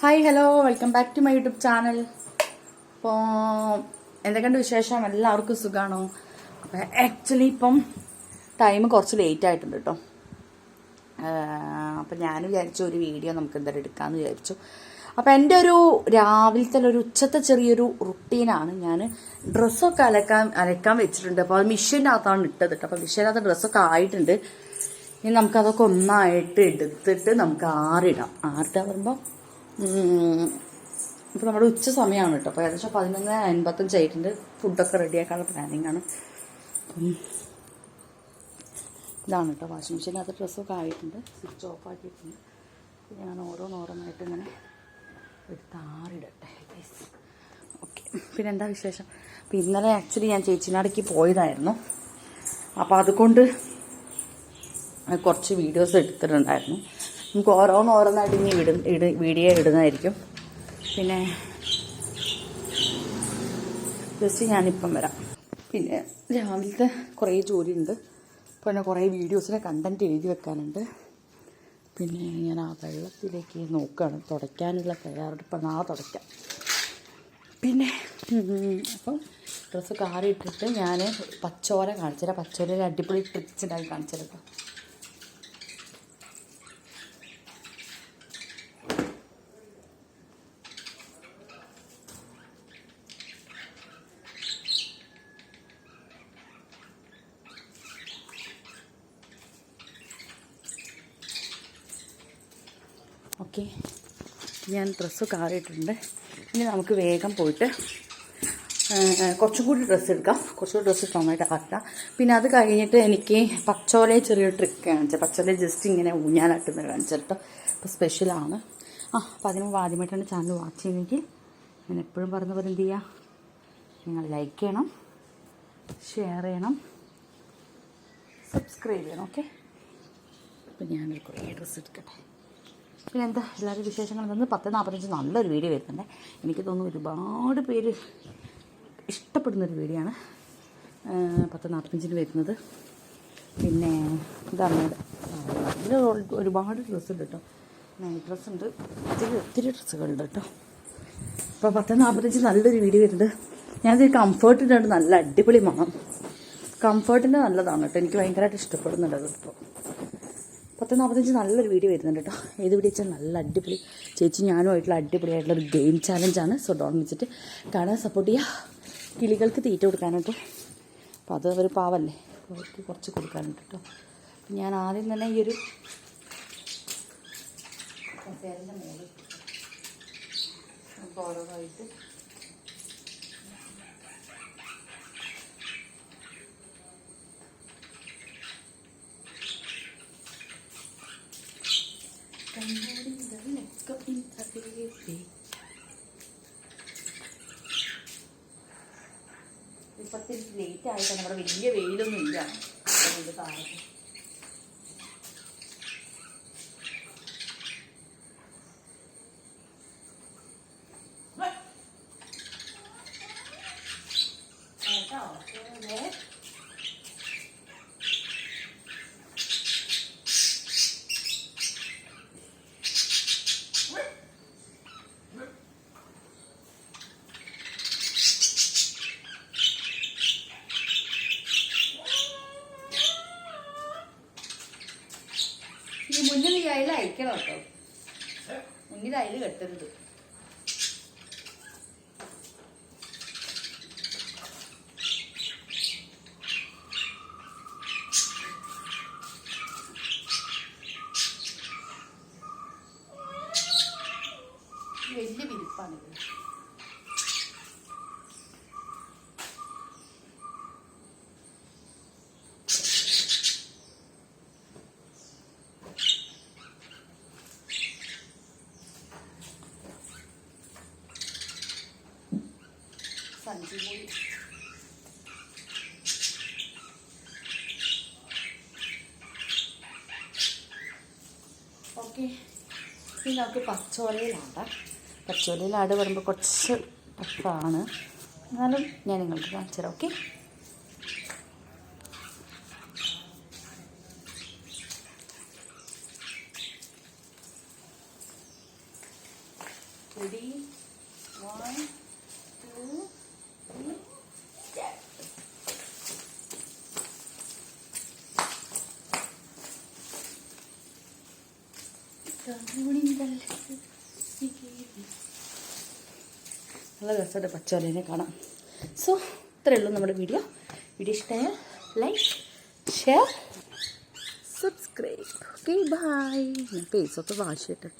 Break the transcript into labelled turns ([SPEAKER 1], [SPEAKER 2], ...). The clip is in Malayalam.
[SPEAKER 1] Hi hello welcome back to my YouTube channel അപ്പോൾ എന്തൊക്കെയുണ്ട് വിശേഷം? എല്ലാവർക്കും സുഖമാണോ അപ്പോൾ ആക്ച്വലി ഇപ്പം ടൈം കുറച്ച് ലേറ്റ് ആയിട്ടുണ്ട് കേട്ടോ അപ്പം ഞാൻ വിചാരിച്ചു ഒരു വീഡിയോ നമുക്ക് എന്തായാലും എടുക്കാമെന്ന് വിചാരിച്ചു. അപ്പോൾ എന്റെ ഒരു രാവിലത്തെ ഒരു ഉച്ചത്തെ ചെറിയൊരു റുട്ടീനാണ് ഞാൻ ഡ്രസ്സൊക്കെ അലക്കാൻ അലക്കാൻ വെച്ചിട്ടുണ്ട്. അപ്പോൾ അത് മിഷീനകത്താണ് ഇട്ടത് കേട്ടോ അപ്പോൾ മിഷീനകത്ത് ഡ്രസ്സൊക്കെ ആയിട്ടുണ്ട്. ഇനി നമുക്കതൊക്കെ ഒന്നായിട്ട് എടുത്തിട്ട് നമുക്ക് ആറിടാം. ആറിട്ടാ പറയുമ്പോൾ ഇപ്പോൾ നമ്മുടെ ഉച്ച സമയമാണ് കേട്ടോ. അപ്പോൾ ഏകദേശം പതിനൊന്ന് അൻപത്തഞ്ച് ആയിട്ടുണ്ട്. ഫുഡൊക്കെ റെഡിയാക്കാനുള്ള പ്ലാനിങ് ആണ് ഇതാണ് കേട്ടോ. വാഷിംഗ് മെഷീനകത്ത് ഡ്രസ്സൊക്കെ ആയിട്ടുണ്ട്. സ്വിച്ച് ഓഫ് ആക്കിയിട്ടുണ്ട്. ഞാൻ ഓരോന്നോരോന്നായിട്ട് ഇങ്ങനെ എടുത്ത് ആറിടട്ടെ ഓക്കെ പിന്നെ എന്താ വിശേഷം? അപ്പോൾ ഇന്നലെ ആക്ച്വലി ഞാൻ ചേച്ചിനാടേക്ക് പോയതായിരുന്നു. അപ്പോൾ അതുകൊണ്ട് കുറച്ച് വീഡിയോസ് എടുത്തിട്ടുണ്ടായിരുന്നു. നമുക്ക് ഓരോന്ന് ഓരോന്നായിട്ട് ഇനി ഇടും ഇട വീഡിയോ ഇടുന്നതായിരിക്കും. പിന്നെ ജസ്റ്റ് ഞാനിപ്പം വരാം. പിന്നെ രാവിലത്തെ കുറേ ജോലിയുണ്ട്. പിന്നെ കുറേ വീഡിയോസിനെ കണ്ടന്റ് എഴുതി വെക്കാനുണ്ട്. പിന്നെ ഞാൻ ആ വെള്ളത്തിലേക്ക് നോക്കുകയാണ് തുടയ്ക്കാനുള്ള തയ്യാറെടുപ്പാണ് ആ തുടയ്ക്കാം. പിന്നെ അപ്പം ഡ്രസ്സ് കാറിയിട്ടിട്ട് ഞാൻ പച്ചോല കാണിച്ചുതരാം. പച്ചോലയിൽ അടിപൊളി ട്രിക്സ് ഉണ്ടാക്കി കാണിച്ചിരുന്നു ഓക്കെ. ഞാൻ ഡ്രസ്സ് കാറിയിട്ടുണ്ട്. ഇനി നമുക്ക് വേഗം പോയിട്ട് കുറച്ചും കൂടി ഡ്രസ്സ് എടുക്കാം. കുറച്ചുകൂടി ഡ്രസ്സ് നന്നായിട്ട് ആക്കാം. പിന്നെ അത് കഴിഞ്ഞിട്ട് എനിക്ക് പച്ചോലെ ചെറിയൊരു ട്രിക്ക് കാണിച്ചത്. പച്ചോലെ ജസ്റ്റ് ഇങ്ങനെ ഊഞ്ഞാലാട്ടുന്നത് കാണിച്ചിട്ടോ അപ്പോൾ സ്പെഷ്യലാണ് ആ അപ്പോൾ അതിന് മുമ്പ് ആദ്യമായിട്ടാണ് ചാനൽ വാച്ച് ചെയ്യുന്നതെങ്കിൽ ഞാൻ എപ്പോഴും പറഞ്ഞ പോലെ എന്ത് ചെയ്യുക നിങ്ങൾ ലൈക്ക് ചെയ്യണം ഷെയർ ചെയ്യണം സബ്സ്ക്രൈബ് ചെയ്യണം ഓക്കെ അപ്പോൾ ഞാനൊരു കുറേ ഡ്രസ്സ് എടുക്കട്ടെ. പിന്നെ എന്താ എല്ലാവരും വിശേഷങ്ങൾ നിന്ന് പത്ത് നാൽപ്പത്തഞ്ച് നല്ലൊരു വീഡിയോ വരുന്നുണ്ട്. എനിക്ക് തോന്നുന്നു ഒരുപാട് പേര് ഇഷ്ടപ്പെടുന്നൊരു വീഡിയോ ആണ് പത്ത് നാൽപ്പത്തഞ്ചിന് വരുന്നത്. പിന്നെ ഇതാണ് ഒരുപാട് ഡ്രസ്സ് ഉണ്ട് കേട്ടോ. നൈറ്റ് ഡ്രസ്സ് ഉണ്ട് ഒത്തിരി ഒത്തിരി ഡ്രസ്സുകളുണ്ട് കേട്ടോ. അപ്പോൾ പത്ത് നാൽപ്പത്തഞ്ച് നല്ലൊരു വീഡിയോ വരുന്നുണ്ട്. ഞാനത് കംഫർട്ടിന്റെ നല്ല അടിപൊളി മണം. കംഫർട്ടിന്റെ നല്ലതാണ് കേട്ടോ. എനിക്ക് ഭയങ്കരമായിട്ട് ഇഷ്ടപ്പെടുന്നുണ്ട് അതിപ്പോൾ. പത്ത് നാൽപ്പത്തഞ്ച് നല്ലൊരു വീഡിയോ വരുന്നുണ്ട് കേട്ടോ ഏത് വീഡിയോ വെച്ചാൽ നല്ല അടിപൊളി. ചേച്ചി ഞാനുമായിട്ടുള്ള അടിപൊളിയായിട്ടുള്ള ഒരു ഗെയിം ചാലഞ്ചാണ് സോ ഡോൺ വെച്ചിട്ട് കാണാൻ സപ്പോർട്ട് ചെയ്യുക കിളികൾക്ക് തീറ്റ കൊടുക്കാനുണ്ട് അപ്പോൾ അത് ഒരു പാവല്ലേ? അവർക്ക് കുറച്ച് കൊടുക്കാനുണ്ട് കേട്ടോ ഞാൻ ആദ്യം തന്നെ ഈ ഒരു കസേരന്റെ മുകളിൽ നമുക്ക് ഓരോന്നായിട്ട് ഇപ്പത്തെ ലേറ്റ് ആയിട്ടാണ് ഇവിടെ വലിയ വെയിലൊന്നും ഇല്ല താഴത്ത് കേട്ടോ ദേ. ഈ മുന്നിൽ അയക്കണം കേട്ടോ. മുന്നിൽ അയിൽ കെട്ടരുത്. വലിയ വിരിപ്പാണിത്. സഞ്ചി കൂടി ഓക്കെ. ഇനി നമുക്ക് പച്ചോലയിലാണ്ട പച്ചോലയിലാട് പറയുമ്പോൾ കുറച്ച് ടഫാണ് എന്നാലും ഞാൻ നിങ്ങൾക്ക് കാണിച്ചു തരാം ഓക്കെ? റെഡി വൺ ടു നല്ല രസമുണ്ട് പച്ചോലേനെ കാണാം സോ ഇത്രയേ ഉള്ളൂ നമ്മുടെ വീഡിയോ വീഡിയോ ഇഷ്ടമായാൽ like share subscribe okay bye ഞാൻ പേസൊക്കെ വാശിയിട്ട്